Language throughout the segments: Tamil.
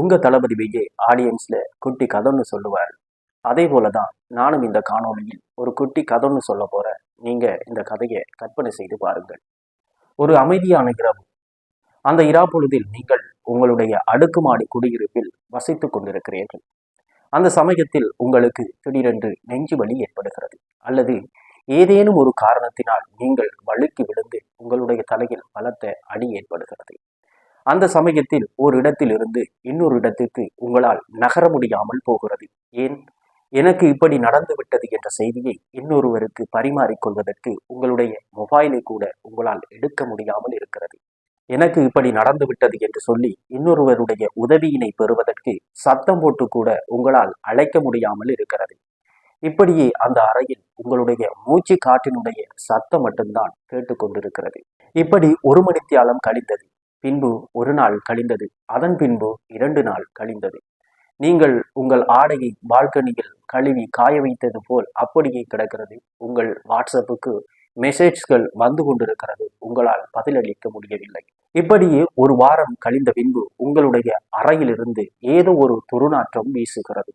உங்கள் தளபதி விஜய் ஆடியன்ஸில் குட்டி கதைன்னு சொல்லுவார். அதே போல தான் நானும் இந்த காணொலியில் ஒரு குட்டி கதைன்னு சொல்ல போகிறேன் நீங்கள் இந்த கதையை கற்பனை செய்து பாருங்கள். ஒரு அமைதியான இரவு. அந்த இரா பொழுதில் நீங்கள் உங்களுடைய அடுக்குமாடி குடியிருப்பில் வசித்து கொண்டிருக்கிறீர்கள். அந்த சமயத்தில் உங்களுக்கு திடீரென்று நெஞ்சு வலி ஏற்படுகிறது. அல்லது ஏதேனும் ஒரு காரணத்தினால் நீங்கள் வழுக்கி விழுந்து உங்களுடைய தலையில் பலத்த அடி ஏற்படுகிறது. அந்த சமயத்தில் ஒரு இடத்திலிருந்து இன்னொரு இடத்திற்கு உங்களால் நகர முடியாமல் போகிறது. ஏன்? எனக்கு இப்படி நடந்து விட்டது என்ற செய்தியை இன்னொருவருக்கு பரிமாறிக்கொள்வதற்கு உங்களுடைய மொபைலை கூட உங்களால் எடுக்க முடியாமல் இருக்கிறது. எனக்கு இப்படி நடந்து விட்டது என்று சொல்லி இன்னொருவருடைய உதவியினை பெறுவதற்கு சத்தம் போட்டு கூட உங்களால் அழைக்க முடியாமல் இருக்கிறது. இப்படியே அந்த அறையில் உங்களுடைய மூச்சு காற்றினுடைய சத்தம் மட்டும்தான் கேட்டுக்கொண்டிருக்கிறது. இப்படி ஒரு மணித்தியாலம் கழிந்தது. பின்பு ஒரு நாள் கழிந்தது. அதன் பின்பு இரண்டு நாள் கழிந்தது. நீங்கள் உங்கள் ஆடையை பால்கனியில் கழுவி காய வைத்தது போல் அப்படியே கிடக்கிறது. உங்கள் வாட்ஸ்அப்புக்கு மெசேஜ்கள் வந்து கொண்டிருக்கிறது. உங்களால் பதிலளிக்க முடியவில்லை. இப்படியே ஒரு வாரம் கழிந்த பின்பு உங்களுடைய அறையிலிருந்து ஏதோ ஒரு துருநாற்றம் வீசுகிறது.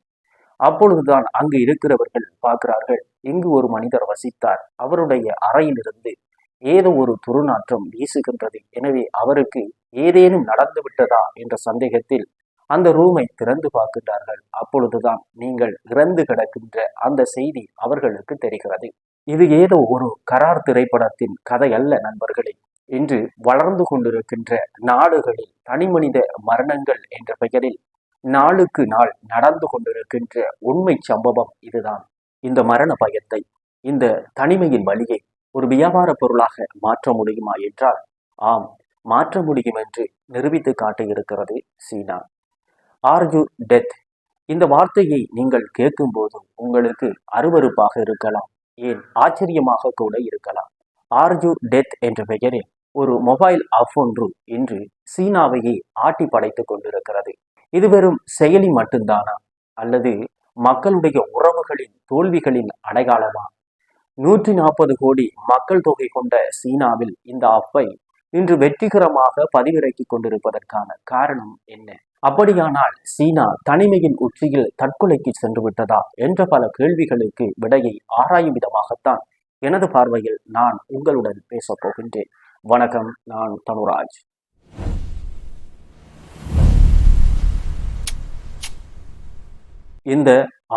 அப்பொழுதுதான் அங்கு இருக்கிறவர்கள் பார்க்கிறார்கள். இங்கு ஒரு மனிதர் வசித்தார். அவருடைய அறையிலிருந்து ஏதோ ஒரு துருநாற்றம் வீசுகின்றது. எனவே அவருக்கு ஏதேனும் நடந்து விட்டதா என்ற சந்தேகத்தில் அந்த ரூமை திறந்து பார்க்கின்றார்கள். அப்பொழுதுதான் நீங்கள் இறந்து கிடக்கின்ற அந்த செய்தி அவர்களுக்கு தெரிகிறது. இது ஏதோ ஒரு கரார் திரைப்படத்தின் கதை அல்ல நண்பர்களே. இன்று வளர்ந்து கொண்டிருக்கின்ற நாடுகளில் தனிமனித மரணங்கள் என்ற பெயரில் நாளுக்கு நாள் நடந்து கொண்டிருக்கின்ற உண்மை சம்பவம் இதுதான். இந்த மரண பயத்தை இந்த தனிமையின் வழியை ஒரு வியாபார பொருளாக மாற்ற முடியுமா என்றால் ஆம் மாற்ற முடியும் என்று நிரூபித்து காட்டியிருக்கிறது சீனா. ஆர்ஜு டெத் இந்த வார்த்தையை நீங்கள் கேட்கும்போது உங்களுக்கு அருவருப்பாக இருக்கலாம் ஏன் ஆச்சரியமாக கூட இருக்கலாம். ஆர்ஜு டெத் என்ற பெயரில் ஒரு மொபைல் ஆப் ஒன்று இன்று சீனாவையே ஆட்டி படைத்துக் கொண்டிருக்கிறது. இது வெறும் செயலி மட்டும்தானா? அல்லது மக்களுடைய உறவுகளின் தோல்விகளின் அடையாளமா? நூற்றி நாற்பது கோடி மக்கள் தொகை கொண்ட சீனாவில் இந்த ஆப்பை இன்று வெற்றிகரமாக பதிவிறக்கி கொண்டிருப்பதற்கான காரணம் என்ன? அப்படியானால் சீனா தனிமையின் உச்சியில் தற்கொலைக்கு சென்று விட்டதா என்ற பல கேள்விகளுக்கு விடையை ஆராயும் விதமாகத்தான் எனது பார்வையில் நான் உங்களுடன் பேசப் போகின்றேன். வணக்கம் நான் தனுராஜ். இந்த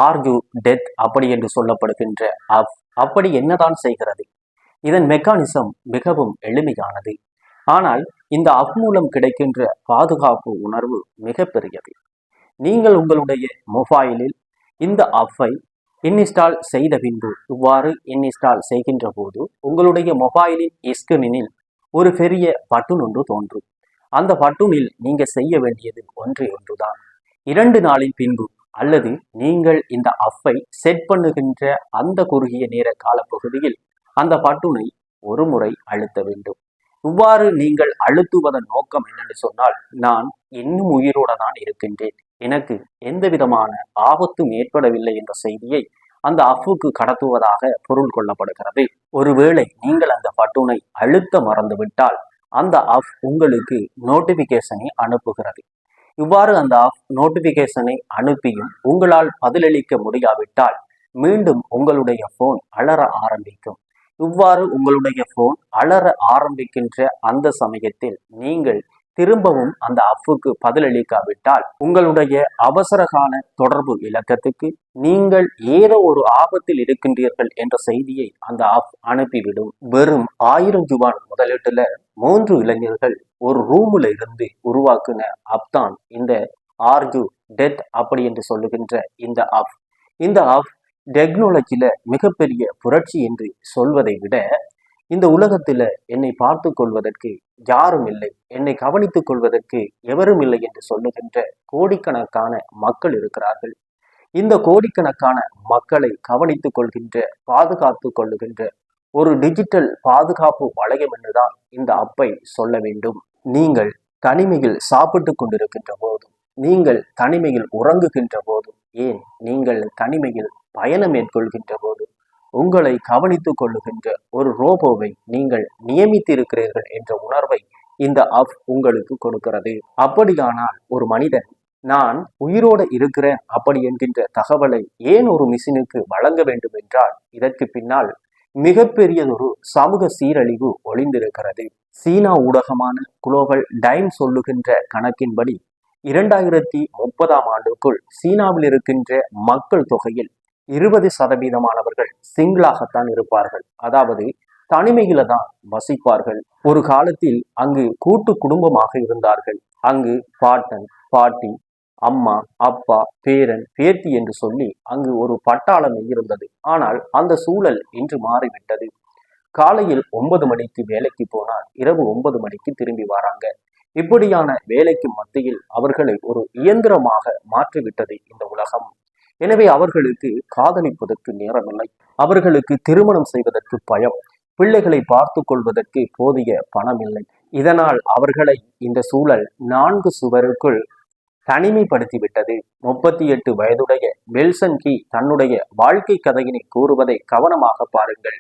ஆர்கியூ டெத் அப்படி என்று சொல்லப்படுகின்ற அப் அப்படி என்னதான் செய்கிறது? இதன் மெக்கானிசம் மிகவும் எளிமையானது. ஆனால் இந்த அப் மூலம் கிடைக்கின்ற பாதுகாப்பு உணர்வு மிகப்பெரியது நீங்கள் உங்களுடைய மொபைலில் இந்த அப்பை இன்இன்ஸ்டால் செய்த பின்பு இவ்வாறு இன்இன்ஸ்டால் செய்கின்ற போது உங்களுடைய மொபைலின் ஸ்கிரீனில் ஒரு பெரிய பட்டுன் ஒன்று தோன்றும். அந்த பட்டுனில் நீங்கள் செய்ய வேண்டியது ஒன்றே ஒன்றுதான். இரண்டு நாளின் பின்பு அல்லது நீங்கள் இந்த அஃப்பை செட் பண்ணுகின்ற அந்த குறுகிய நேர காலப்பகுதியில் அந்த பட்டுனை ஒரு முறை அழுத்த வேண்டும். இவ்வாறு நீங்கள் அழுத்துவதன் நோக்கம் என்னன்னு சொன்னால் நான் இன்னும் உயிரோட தான் இருக்கின்றேன். எனக்கு எந்த விதமான ஆபத்தும் ஏற்படவில்லை என்ற செய்தியை அந்த அஃபுக்கு கடத்துவதாக பொருள் கொள்ளப்படுகிறது. ஒருவேளை நீங்கள் அந்த பட்டுனை அழுத்த மறந்துவிட்டால் அந்த அஃப் உங்களுக்கு நோட்டிபிகேஷனை அனுப்புகிறது. இவ்வாறு அந்த ஆஃப் நோட்டிபிகேஷனை அனுப்பியும் உங்களால் பதிலளிக்க முடியாவிட்டால் மீண்டும் உங்களுடைய ஃபோன் அலற ஆரம்பிக்கும். இவ்வாறு உங்களுடைய ஃபோன் அலற ஆரம்பிக்கின்ற அந்த சமயத்தில் நீங்கள் திரும்பவும் அந்த அஃபுக்கு பதிலளிக்காவிட்டால் உங்களுடைய அவசரகால தொடர்பு இலக்கத்துக்கு நீங்கள் ஏதோ ஒரு ஆபத்தில் இருக்கின்றீர்கள் என்ற செய்தியை அந்த அஃப் அனுப்பிவிடும். வெறும் ஆயிரம் ஜுவான் முதலீட்டுல மூன்று இளைஞர்கள் ஒரு ரூம்ல இருந்து உருவாக்குன அப் தான் இந்த ஆர்ஜு டெத் அப்படி என்று சொல்லுகின்ற இந்த அஃப். இந்த அஃப் டெக்னாலஜியில மிகப்பெரிய புரட்சி என்று சொல்வதை விட இந்த உலகத்தில் என்னை பார்த்து கொள்வதற்கு யாரும் இல்லை. என்னை கவனித்துக் கொள்வதற்கு எவரும் இல்லை என்று சொல்லுகின்ற கோடிக்கணக்கான மக்கள் இருக்கிறார்கள். இந்த கோடிக்கணக்கான மக்களை கவனித்துக் கொள்கின்ற பாதுகாத்து கொள்ளுகின்ற ஒரு டிஜிட்டல் பாதுகாப்பு வளையம் என்றுதான் இந்த அப்பை சொல்ல வேண்டும். நீங்கள் தனிமையில் சாப்பிட்டு கொண்டிருக்கின்ற போதும் நீங்கள் தனிமையில் உறங்குகின்ற போதும் ஏன்? நீங்கள் தனிமையில் பயணம் மேற்கொள்கின்ற போதும் உங்களை கவனித்துக் கொள்ளுகின்ற ஒரு ரோபோவை நீங்கள் நியமித்திருக்கிறீர்கள் என்ற உணர்வை இந்த அப் உங்களுக்கு கொடுக்கிறது. அப்படியானால் ஒரு மனிதன் நான் உயிரோடு இருக்கிறேன் அப்படி என்கின்ற தகவலை ஏன் ஒரு மிஷினுக்கு வழங்க வேண்டும் என்றால் இதற்கு பின்னால் மிகப்பெரியதொரு சமூக சீரழிவு ஒளிந்திருக்கிறது. சீனா ஊடகமான குளோபல் டைம் சொல்லுகின்ற கணக்கின்படி இரண்டாயிரத்தி முப்பதாம் ஆண்டுக்குள் சீனாவில் இருக்கின்ற மக்கள் தொகையில் இருபது சதவீதமானவர்கள் சிங்கிளாகத்தான் இருப்பார்கள். அதாவது தனிமையில தான் வசிப்பார்கள். ஒரு காலத்தில் அங்கு கூட்டு குடும்பமாக இருந்தார்கள். அங்கு பாட்டன் பாட்டி அம்மா அப்பா பேரன் பேத்தி என்று சொல்லி அங்கு ஒரு பட்டாளமே இருந்தது. ஆனால் அந்த சூழல் இன்று மாறிவிட்டது. காலையில் ஒன்பது மணிக்கு வேலைக்கு போனால் இரவு ஒன்பது மணிக்கு திரும்பி வராங்க. இப்படியான வேலைக்கு மத்தியில் அவர்களை ஒரு இயந்திரமாக மாற்றிவிட்டது இந்த உலகம். எனவே அவர்களுக்கு காதலிப்பதற்கு நேரமில்லை. அவர்களுக்கு திருமணம் செய்வதற்கு பயம். பிள்ளைகளை பார்த்து கொள்வதற்கு போதிய பணம் இல்லை இதனால் அவர்களை இந்த சூழல் நான்கு சுவருக்குள் தனிமைப்படுத்திவிட்டது. முப்பத்தி எட்டு வயதுடைய வெல்சன் கி தன்னுடைய வாழ்க்கை கதையினை கூறுவதை கவனமாக பாருங்கள்.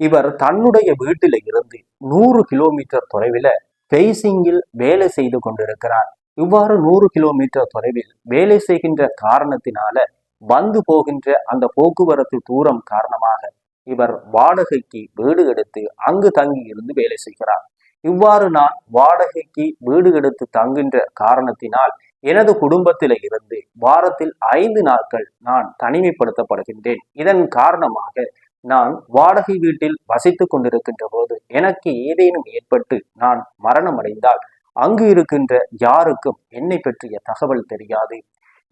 இவர் தன்னுடைய வீட்டில இருந்து நூறு கிலோமீட்டர் தொலைவில் பெய்சிங்கில் வேலை செய்து கொண்டிருக்கிறார். இவ்வாறு நூறு கிலோமீட்டர் தொலைவில் வேலை செய்கின்ற காரணத்தினால வந்து போகின்ற அந்த போக்குவரத்து தூரம் காரணமாக இவர் வாடகைக்கு வீடு எடுத்து அங்கு தங்கி இருந்து வேலை செய்கிறார். இவ்வாறு நான் வாடகைக்கு வீடு எடுத்து தங்குகின்ற காரணத்தினால் எனது குடும்பத்தில இருந்து வாரத்தில் ஐந்து நாட்கள் நான் தனிமைப்படுத்தப்படுகின்றேன். இதன் காரணமாக நான் வாடகை வீட்டில் வசித்துக் கொண்டிருக்கின்ற போது எனக்கு ஏதேனும் ஏற்பட்டு நான் மரணம் அடைந்தால் அங்கு இருக்கின்ற யாருக்கும் என்னை பற்றிய தகவல் தெரியாது.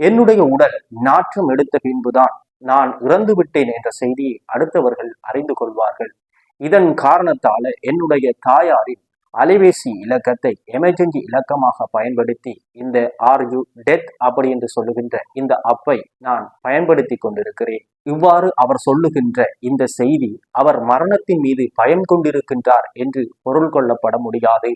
என்னுடைய உடல் நாற்றம் எடுத்த பின்புதான் நான் இறந்து விட்டேன் என்ற செய்தியை அடுத்தவர்கள் அறிந்து கொள்வார்கள். இதன் காரணத்தால என்னுடைய தாயாரின் அலைபேசி இலக்கத்தை எமர்ஜென்சி இலக்கமாக பயன்படுத்தி இந்த ஆர் யூ டெத் அப்படி என்று சொல்லுகின்ற இந்த அப்பை நான் பயன்படுத்தி கொண்டிருக்கிறேன். இவ்வாறு அவர் சொல்லுகின்ற இந்த செய்தி அவர் மரணத்தின் மீது பயம் கொண்டிருக்கின்றார் என்று பொருள் கொள்ளப்பட முடியாது.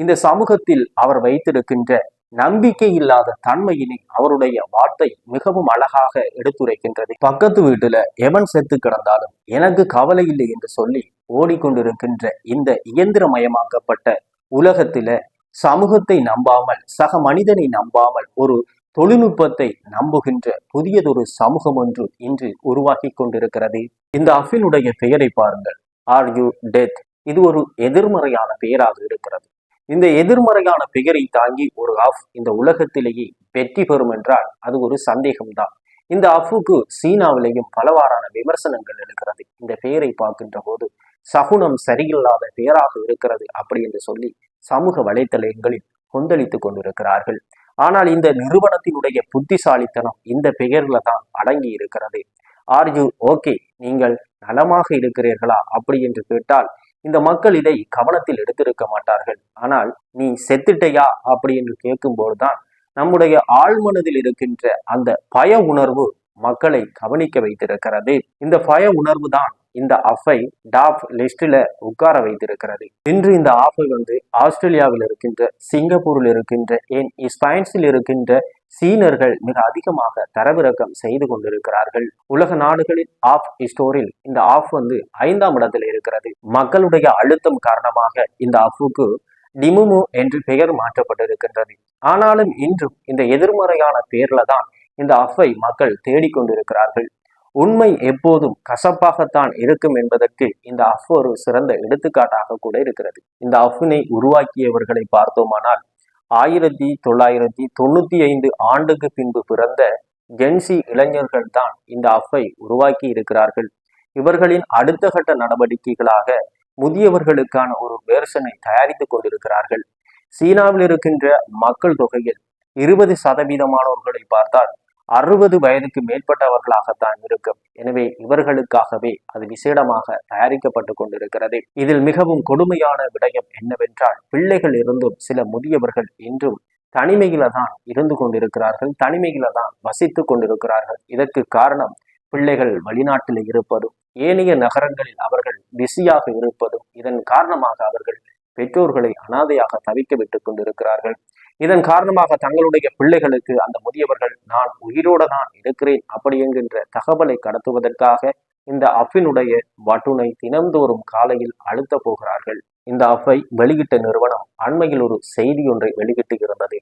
இந்த சமூகத்தில் அவர் வைத்திருக்கின்ற நம்பிக்கை இல்லாத தன்மையினை அவருடைய வார்த்தை மிகவும் அழகாக எடுத்துரைக்கின்றது. பக்கத்து வீட்டுல எவன் செத்து கிடந்தாலும் எனக்கு கவலை இல்லை என்று சொல்லி ஓடிக்கொண்டிருக்கின்ற இந்த இயந்திரமயமாக்கப்பட்ட உலகத்தில சமூகத்தை நம்பாமல் சக மனிதனை நம்பாமல் ஒரு தொழில்நுட்பத்தை நம்புகின்ற புதியதொரு சமூகம் ஒன்று இன்று உருவாக்கி கொண்டிருக்கிறது. இந்த அஃபினுடைய பெயரை பாருங்கள். ஆர் யூ டெத் இது ஒரு எதிர்மறையான பெயராக இருக்கிறது. இந்த எதிர்மறையான பெயரை தாங்கி ஒரு ஆஃப் இந்த உலகத்திலேயே வெற்றி பெறும் என்றால் அது ஒரு சந்தேகம்தான். இந்த அஃபுக்கு சீனாவிலேயும் பலவாறான விமர்சனங்கள் இருக்கிறது இந்த பெயரை பார்க்கின்ற போது சகுனம் சரியில்லாத பெயராக இருக்கிறது அப்படி என்று சொல்லி சமூக வலைத்தளங்களில் கொந்தளித்துக் கொண்டிருக்கிறார்கள். ஆனால் இந்த நிறுவனத்தினுடைய புத்திசாலித்தனம் இந்த பெயர்ல தான் அடங்கி இருக்கிறது. ஆர்ஜு ஓகே நீங்கள் நலமாக இருக்கிறீர்களா? அப்படி என்று கேட்டால் இந்த மக்கள் இதை கவனத்தில் எடுத்திருக்க மாட்டார்கள். ஆனால் நீ செத்துட்டையா? அப்படி என்று கேட்கும்போதுதான் நம்முடைய ஆழ்மனதில் இருக்கின்ற அந்த பய உணர்வு மக்களை கவனிக்க வைத்திருக்கிறது. இந்த பய உணர்வு தான் இந்த அஃபை டாப் லிஸ்டில் உட்கார வைத்திருக்கிறது. இன்று இந்த ஆஃபை வந்து ஆஸ்திரேலியாவில் இருக்கின்ற சிங்கப்பூரில் இருக்கின்ற ஏன் ஸ்பைன்ஸில் இருக்கின்ற சீனர்கள் மிக அதிகமாக தரவிறக்கம் செய்து கொண்டிருக்கிறார்கள். உலக நாடுகளின் ஆஃப் ஸ்டோரில் இந்த ஆஃப் வந்து ஐந்தாம் இடத்தில் இருக்கிறது. மக்களுடைய அழுத்தம் காரணமாக இந்த ஆஃபுக்கு டிமுமு என்று பெயர் மாற்றப்பட்டிருக்கின்றது. ஆனாலும் இன்றும் இந்த எதிர்மறையான பெயர்ல தான் இந்த அஃபை மக்கள் தேடிக்கொண்டிருக்கிறார்கள். உண்மை எப்போதும் கசப்பாகத்தான் இருக்கும் என்பதற்கு இந்த அஃப் ஒரு சிறந்த எடுத்துக்காட்டாக கூட இருக்கிறது. இந்த அஃபினை உருவாக்கியவர்களை பார்த்தோமானால் ஆயிரத்தி தொள்ளாயிரத்தி தொண்ணூத்தி ஐந்து ஆண்டுக்கு பின்பு பிறந்த ஜென்சி இளைஞர்கள் தான் இந்த அஃபை உருவாக்கி இருக்கிறார்கள். இவர்களின் அடுத்த கட்ட நடவடிக்கைகளாக முதியவர்களுக்கான ஒரு வேர்ஷனை தயாரித்துக் கொண்டிருக்கிறார்கள். சீனாவில் இருக்கின்ற மக்கள் தொகையில் இருபது சதவீதமானவர்களை பார்த்தால் அறுபது வயதுக்கு மேற்பட்டவர்களாகத்தான் இருக்கும். எனவே இவர்களுக்காகவே அது விசேடமாக தயாரிக்கப்பட்டு கொண்டிருக்கிறது. இதில் மிகவும் கொடுமையான விடயம் என்னவென்றால் பிள்ளைகள் இருந்தும் சில முதியவர்கள் இன்றும் தனிமையில தான் இருந்து கொண்டிருக்கிறார்கள் தனிமையில தான் வசித்து கொண்டிருக்கிறார்கள். இதற்கு காரணம் பிள்ளைகள் வெளிநாட்டில் இருப்பதும் ஏனைய நகரங்களில் அவர்கள் பிஸியாக இருப்பதும் இதன் காரணமாக அவர்கள் பெற்றோர்களை அனாதையாக தவிக்க விட்டுக் கொண்டிருக்கிறார்கள். இதன் காரணமாக தங்களுடைய பிள்ளைகளுக்கு அந்த முதியவர்கள் நான் உயிரோட தான் இருக்கிறேன் அப்படி என்கின்ற தகவலை கடத்துவதற்காக இந்த அஃபினுடைய வட்டுனை தினந்தோறும் காலையில் அழுத்த போகிறார்கள். இந்த அஃபை வெளியிட்ட நிறுவனம் அண்மையில் ஒரு செய்தி ஒன்றை வெளியிட்டு இருந்தது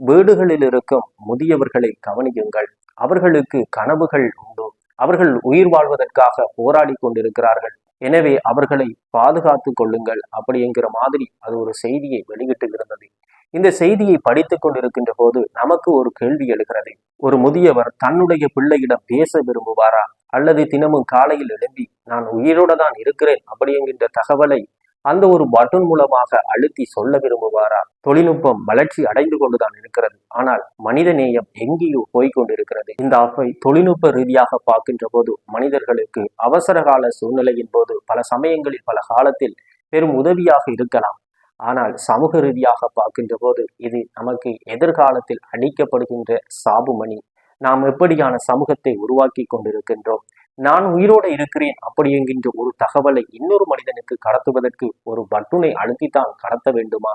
வீடுகளில் இருக்கும் முதியவர்களை கவனியுங்கள். அவர்களுக்கு கனவுகள் உண்டு. அவர்கள் உயிர் வாழ்வதற்காக போராடி கொண்டிருக்கிறார்கள். எனவே அவர்களை பாதுகாத்து கொள்ளுங்கள். அப்படிங்கிற மாதிரி அது ஒரு செய்தியை வெளியிட்டு இருந்தது. இந்த செய்தியை படித்துக் கொண்டிருக்கின்ற போது நமக்கு ஒரு கேள்வி எழுகிறது. ஒரு முதியவர் தன்னுடைய பிள்ளையிடம் பேச விரும்புவாரா? அல்லது தினமும் காலையில் எழும்பி நான் உயிரோட தான் இருக்கிறேன் அப்படி என்கின்ற தகவலை அந்த ஒரு பட்டன் மூலமாக அழுத்தி சொல்ல விரும்புவாரா? தொழில்நுட்பம் வளர்ச்சி அடைந்து கொண்டுதான் இருக்கிறது. ஆனால் மனித நேயம் எங்கேயோ போய்கொண்டிருக்கிறது இந்த ஆப்பை தொழில்நுட்ப ரீதியாக பார்க்கின்ற போது மனிதர்களுக்கு அவசர கால சூழ்நிலையின் போது பல சமயங்களில் பல காலத்தில் பெரும் உதவியாக இருக்கலாம். ஆனால் சமூக ரீதியாக பார்க்கின்ற போது இது நமக்கு எதிர்காலத்தில் அடிக்கப்படுகின்ற சாபுமணி. நாம் எப்படியான சமூகத்தை உருவாக்கி கொண்டிருக்கின்றோம்? நான் உயிரோடு இருக்கிறேன் அப்படி என்கின்ற ஒரு தகவலை இன்னொரு மனிதனுக்கு கடத்துவதற்கு ஒரு பட்டுனை அழுத்தித்தான் கடத்த வேண்டுமா?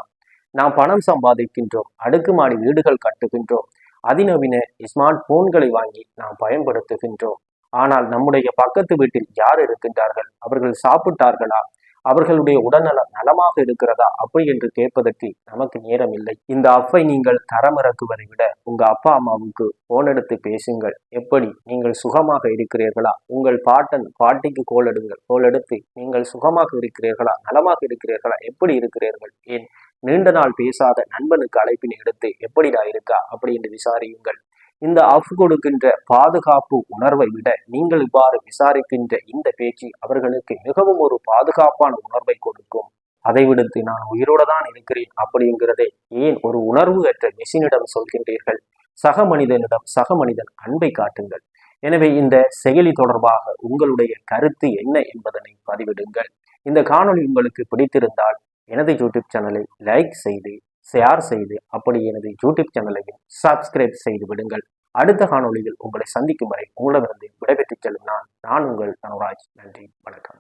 நாம் பணம் சம்பாதிக்கின்றோம் அடுக்குமாடி வீடுகள் கட்டுகின்றோம் அதிநவீன ஸ்மார்ட் போன்களை வாங்கி நாம் பயன்படுத்துகின்றோம். ஆனால் நம்முடைய பக்கத்து வீட்டில் யார் இருக்கின்றார்கள்? அவர்கள் சாப்பிட்டார்களா? அவர்களுடைய உடல்நலம் நலமாக இருக்கிறதா? அப்படி என்று கேட்பதற்கு நமக்கு நேரம் இல்லை. இந்த அப்பை நீங்கள் தரமிறக்குவதை விட உங்க அப்பா அம்மாவுக்கு போன் எடுத்து பேசுங்கள். எப்படி நீங்கள் சுகமாக இருக்கிறீர்களா? உங்கள் பாட்டன் பாட்டிக்கு கோல் எடுங்கள். கோல் எடுத்து நீங்கள் சுகமாக இருக்கிறீர்களா? நலமாக இருக்கிறீர்களா? எப்படி இருக்கிறீர்கள்? ஏன் நீண்ட நாள் பேசாத நண்பனுக்கு அழைப்பினை எடுத்து எப்படிடா இருக்கா? அப்படி என்று விசாரியுங்கள். இந்த அஃப் கொடுக்கின்ற பாதுகாப்பு உணர்வை விட நீங்கள் இவ்வாறு விசாரிக்கின்ற இந்த பேச்சு அவர்களுக்கு மிகவும் ஒரு பாதுகாப்பான உணர்வை கொடுக்கும். அதை விடுத்து நான் உயிரோட தான் இருக்கிறேன் அப்படிங்கிறதை ஏன் ஒரு உணர்வு அற்ற மெஷினிடம் சொல்கின்றீர்கள்? சக மனிதனிடம் சக மனிதன் அன்பை காட்டுங்கள். எனவே இந்த செயலி தொடர்பாக உங்களுடைய கருத்து என்ன என்பதனை பதிவிடுங்கள். இந்த காணொளி உங்களுக்கு பிடித்திருந்தால் எனது யூடியூப் சேனலை லைக் செய்து ஷேர் செய்து அப்படி எனது யூடியூப் சேனலையும் சப்ஸ்கிரைப் செய்து விடுங்கள். அடுத்த காணொளியில் உங்களை சந்திக்கும் வரை உங்களிடமிருந்து விடைபெற்றுச் செல்லும் நான் நான் உங்கள் தனுராஜ். நன்றி வணக்கம்.